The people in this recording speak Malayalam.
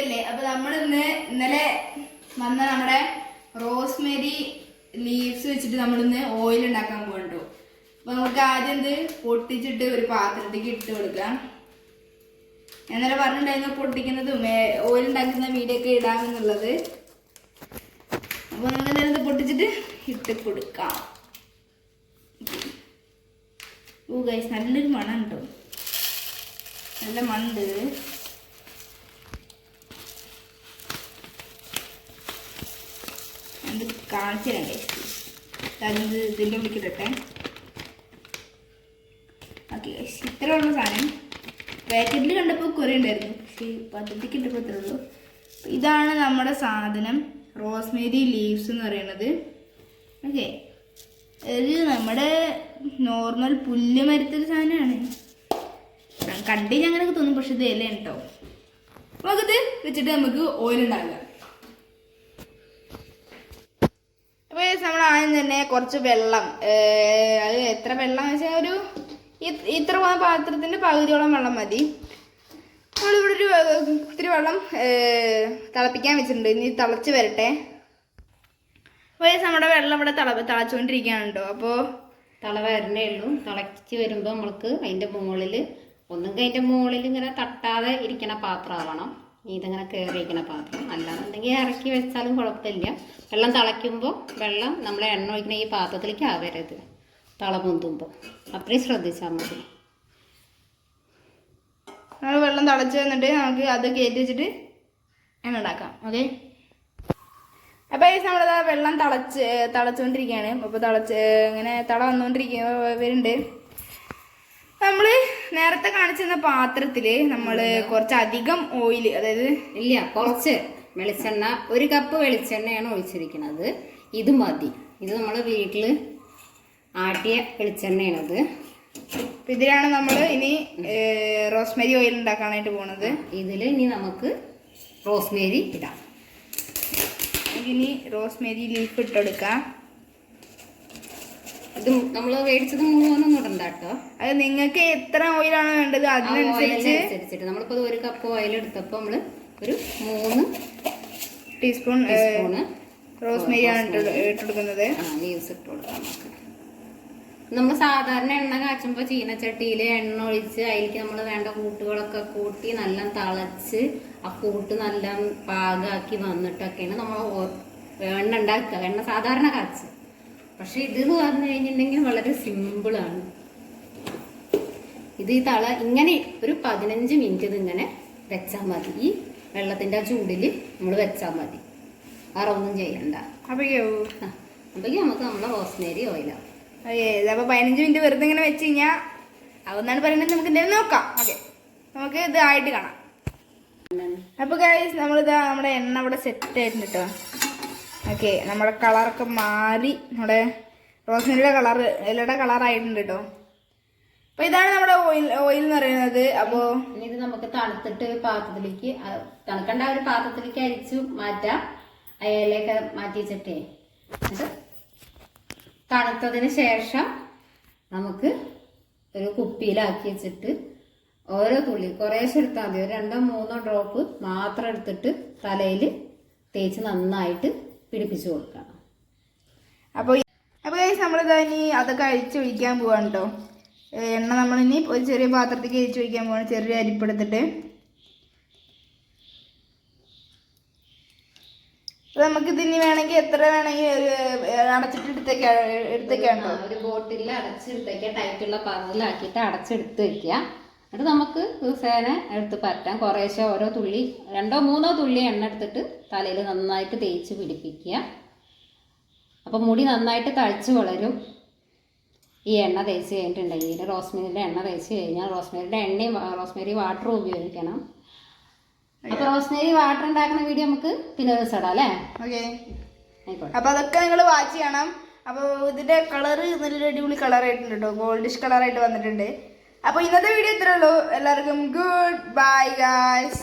സുഖല്ലേ അപ്പൊ നമ്മൾ ഇന്ന് ഇന്നലെ വന്ന നമ്മുടെ റോസ്മെരി ലീവ്സ് വെച്ചിട്ട് നമ്മൾ ഇന്ന് ഓയിൽ ഉണ്ടാക്കാൻ പോകണ്ടു അപ്പൊ നമുക്ക് ആദ്യം ഇത് പൊട്ടിച്ചിട്ട് ഒരു പാത്രത്തേക്ക് ഇട്ട് കൊടുക്കാം. ഞാൻ ഇന്നലെ പറഞ്ഞിട്ടുണ്ടായിരുന്നു പൊട്ടിക്കുന്നതും ഓയിൽ ഉണ്ടാക്കുന്ന വീഡിയോ ഒക്കെ ഇടാമെന്നുള്ളത് അപ്പൊ നമുക്ക് ഇന്നലെ ഇത് പൊട്ടിച്ചിട്ട് ഇട്ട് കൊടുക്കാം. ഓ ഗൈസ് നല്ലൊരു മണം ഉണ്ടോ നല്ല മണുണ്ട് അത് കാണിച്ചു തരാം ഗൈസ് അത് ഇതിന്റെ ഉള്ളിക്കിടട്ടെ ഓക്കെ ഇത്ര ഉള്ള സാധനം. പാക്കറ്റിൽ കണ്ടപ്പോൾ കുറേ ഉണ്ടായിരുന്നു. പക്ഷേ പദ്ധതിക്ക് കിട്ടപ്പോൾ ഇത്രേ ഉള്ളൂ. ഇതാണ് നമ്മുടെ സാധനം. റോസ്മേരി ലീവ്സ് എന്ന് പറയുന്നത്. ഓക്കെ ഇത് നമ്മുടെ നോർമൽ പുല്ല് മരത്തിൽ സാധനമാണ്. കണ്ടിട്ട് അങ്ങനെയൊക്കെ തോന്നും പക്ഷെ ഇത് ഇല കേട്ടോ നമുക്കിത് വെച്ചിട്ട് നമുക്ക് ഓയിൽ ഉണ്ടാക്കാം അപ്പോൾ നമ്മൾ ആദ്യം തന്നെ കുറച്ച് വെള്ളം അത് എത്ര വെള്ളം എന്ന് വെച്ചാൽ ഒരു ഇത്ര പാത്രത്തിന്റെ പകുതിയോളം വെള്ളം മതി. നമ്മളിവിടെ ഒരു ഇത്തിരി വെള്ളം തിളപ്പിക്കാൻ വെച്ചിട്ടുണ്ട്. ഇനി തിളച്ച് വരട്ടെ. അപ്പോൾ നമ്മുടെ വെള്ളം ഇവിടെ തിള തിളച്ചുകൊണ്ടിരിക്കുകയാണ് കേട്ടോ അപ്പോൾ തള വരണേ ഉള്ളൂ. തിളച്ച് വരുമ്പോൾ നമ്മൾക്ക് അതിന്റെ മുകളിൽ ഒന്നും അതിന്റെ മുകളിൽ ഇങ്ങനെ തട്ടാതെ ഇരിക്കണ പാത്രമാവണം ഇതിങ്ങനെ കയറിയിരിക്കുന്ന പാത്രം. അല്ലാന്നുണ്ടെങ്കിൽ ഇറക്കി വെച്ചാലും കുഴപ്പമില്ല. വെള്ളം തിളയ്ക്കുമ്പോൾ വെള്ളം നമ്മൾ എണ്ണ ഒഴിക്കുന്ന ഈ പാത്രത്തിലേക്ക് ആവരുത്. തള അത്രയും ശ്രദ്ധിച്ചാൽ മതി. നമ്മൾ വെള്ളം തിളച്ച് വന്നിട്ട് നമുക്ക് അത് കയറ്റി വെച്ചിട്ട് എണ്ണ ഉണ്ടാക്കാം. ഓക്കെ? അപ്പോൾ ഈ നമ്മളത് വെള്ളം തിളച്ച് തിളച്ചുകൊണ്ടിരിക്കുകയാണ്. അപ്പോൾ തിളച്ച് ഇങ്ങനെ തിള വന്നുകൊണ്ടിരിക്കുക വരുന്നുണ്ട് നേരത്തെ കാണിച്ചിരുന്ന പാത്രത്തിൽ നമ്മൾ കുറച്ചധികം ഓയിൽ അതായത് ഇല്ല കുറച്ച് വെളിച്ചെണ്ണ ഒരു കപ്പ് വെളിച്ചെണ്ണയാണ് ഒഴിച്ചിരിക്കുന്നത്. ഇത് മതി. ഇത് നമ്മൾ വീട്ടിൽ ആട്ടിയ വെളിച്ചെണ്ണയാണത് ഇതിലാണ് നമ്മൾ ഇനി റോസ്മേരി ഓയിൽ ഉണ്ടാക്കാനായിട്ട് പോണത്. ഇതിൽ ഇനി നമുക്ക് റോസ്മേരി ഇടാം. ഇനി റോസ്മേരി ലീഫ് ഇട്ടെടുക്കാം ഇത് നമ്മൾ മേടിച്ചത് മുഴുവനൊന്നും ഇടണ്ട കേട്ടോ. അത് നിങ്ങൾക്ക് എത്ര ഓയിലാണ് വേണ്ടത് അതിനനുസരിച്ച് നമ്മളിപ്പോ നമ്മളിപ്പോൾ ഒരു കപ്പ് ഓയിൽ എടുത്തപ്പോൾ നമ്മൾ ഒരു മൂന്ന് ടീസ്പൂൺ ടീസ്പൂണ് റോസ്മേരി ആണ് ഇട്ട് ഇട്ടെടുക്കുന്നത് ലീവ്സ് ഇട്ട് കൊടുക്കാം നമ്മൾ സാധാരണ എണ്ണ കാച്ചുമ്പോൾ ചീനച്ചട്ടിയിൽ എണ്ണ ഒഴിച്ച് അതിലേക്ക് നമ്മൾ വേണ്ട കൂട്ടുകളൊക്കെ കൂട്ടി നല്ല തളച്ച് ആ കൂട്ട് നല്ല പാകാക്കി വന്നിട്ടൊക്കെയാണ് നമ്മൾ എണ്ണ ഉണ്ടാക്കുക. എണ്ണ സാധാരണ കാച്ച്. പക്ഷെ ഇതെന്ന് പറഞ്ഞു കഴിഞ്ഞിട്ടുണ്ടെങ്കിൽ വളരെ സിമ്പിളാണ് ഇത് ഈ തള ഇങ്ങനെ ഒരു പതിനഞ്ച് മിനിറ്റ് ഇതിങ്ങനെ വെച്ചാൽ മതി. ഈ വെള്ളത്തിന്റെ ആ ചൂടിൽ നമ്മൾ വെച്ചാൽ മതി. വേറെ ഒന്നും ചെയ്യണ്ട. അപ്പോ അപ്പോഴേക്കും നമുക്ക് നമ്മളെ റോസ്മേരി ഓയിലാവും അപ്പൊ പതിനഞ്ച് മിനിറ്റ് വെറുതെ ഇങ്ങനെ വെച്ച് കഴിഞ്ഞാൽ അതൊന്നാണ് പറയുന്നത് നമുക്ക് എന്തായാലും നോക്കാം. ഓക്കെ. നമുക്ക് ഇത് ആയിട്ട് കാണാം. അപ്പൊ ഗൈസ് നമ്മളിതാ നമ്മുടെ എണ്ണ ഇവിടെ സെറ്റ് ആയിട്ടുണ്ട് കേട്ടോ ഓക്കെ നമ്മുടെ കളറൊക്കെ മാറി. നമ്മുടെ റോസിനിലെ കളർ ഇലയുടെ കളർ ആയിട്ടുണ്ട് കേട്ടോ അപ്പൊ ഇതാണ് നമ്മുടെ ഓയിൽ ഓയിൽ എന്ന് പറയുന്നത്. അപ്പോ ഇത് നമുക്ക് തണുത്തിട്ട് പാത്രത്തിലേക്ക് തണുക്കണ്ട ഒരു പാത്രത്തിലേക്ക് അരിച്ചു മാറ്റാം. അയലൊക്കെ മാറ്റി വെച്ചിട്ടേ. തണുത്തതിന് ശേഷം നമുക്ക് ഒരു കുപ്പിയിലാക്കി വെച്ചിട്ട് ഓരോ തുള്ളി കുറേശ്ശെ എടുത്താൽ മതി. ഒരു രണ്ടോ മൂന്നോ ഡ്രോപ്പ് മാത്രം എടുത്തിട്ട് തലയിൽ തേച്ച് നന്നായിട്ട് പിടിപ്പിച്ചു കൊടുക്കണം അപ്പോൾ അപ്പോൾ ഗൈസ് നമ്മളിതാ ഇനി അതൊക്കെ അഴിച്ചൊഴിക്കാൻ പോവാണ് കേട്ടോ എണ്ണ നമ്മളിനി ഒരു ചെറിയ പാത്രത്തേക്ക് അഴിച്ചു ഒഴിക്കാൻ പോവാണ്. ചെറിയ അരിപ്പെടുത്തിട്ട് അപ്പോൾ നമുക്ക് ഇതിനി വേണമെങ്കിൽ എത്ര വേണമെങ്കിൽ അടച്ചിട്ട് എടുത്തേക്കാ എടുത്തേക്കാണ് ഒരു ബോട്ടിൽ അടച്ചെടുത്തേക്കാം ടൈറ്റുള്ള പാത്രത്തിലാക്കിയിട്ട് അടച്ചെടുത്ത് വെക്കുക എന്നിട്ട് നമുക്ക് ദിവസേന എടുത്ത് പറ്റാം കുറേശ്ശെ ഓരോ തുള്ളി രണ്ടോ മൂന്നോ തുള്ളി എണ്ണ എടുത്തിട്ട് തലയിൽ നന്നായിട്ട് തേച്ച് പിടിപ്പിക്കുക. അപ്പോൾ മുടി നന്നായിട്ട് തഴച്ച് വളരും. ഈ എണ്ണ തേച്ച് കഴിഞ്ഞിട്ടുണ്ടെങ്കിൽ റോസ്മേരിയുടെ എണ്ണ തേച്ച് കഴിഞ്ഞാൽ റോസ്മേരിയുടെ എണ്ണയും റോസ്മേരി വാട്ടറും ഉപയോഗിക്കണം. അപ്പോൾ റോസ്മേരി വാട്ടർ ഉണ്ടാക്കുന്ന വീഡിയോ നമുക്ക് പിന്നെ ദിവസം ഇടാം അല്ലേ? ഓക്കെ. അപ്പോൾ അതൊക്കെ നിങ്ങൾ വാച്ച് ചെയ്യണം. അപ്പോൾ ഇതിന്റെ കളറ് നല്ലൊരു അടിപൊളി കളറായിട്ടുണ്ട് കേട്ടോ. ഗോൾഡിഷ് കളറായിട്ട് വന്നിട്ടുണ്ട്. അപ്പോൾ ഇന്നത്തെ വീഡിയോ ഇത്രേ ഉള്ളൂ. എല്ലാവർക്കും ഗുഡ് ബൈ ഗായ്സ്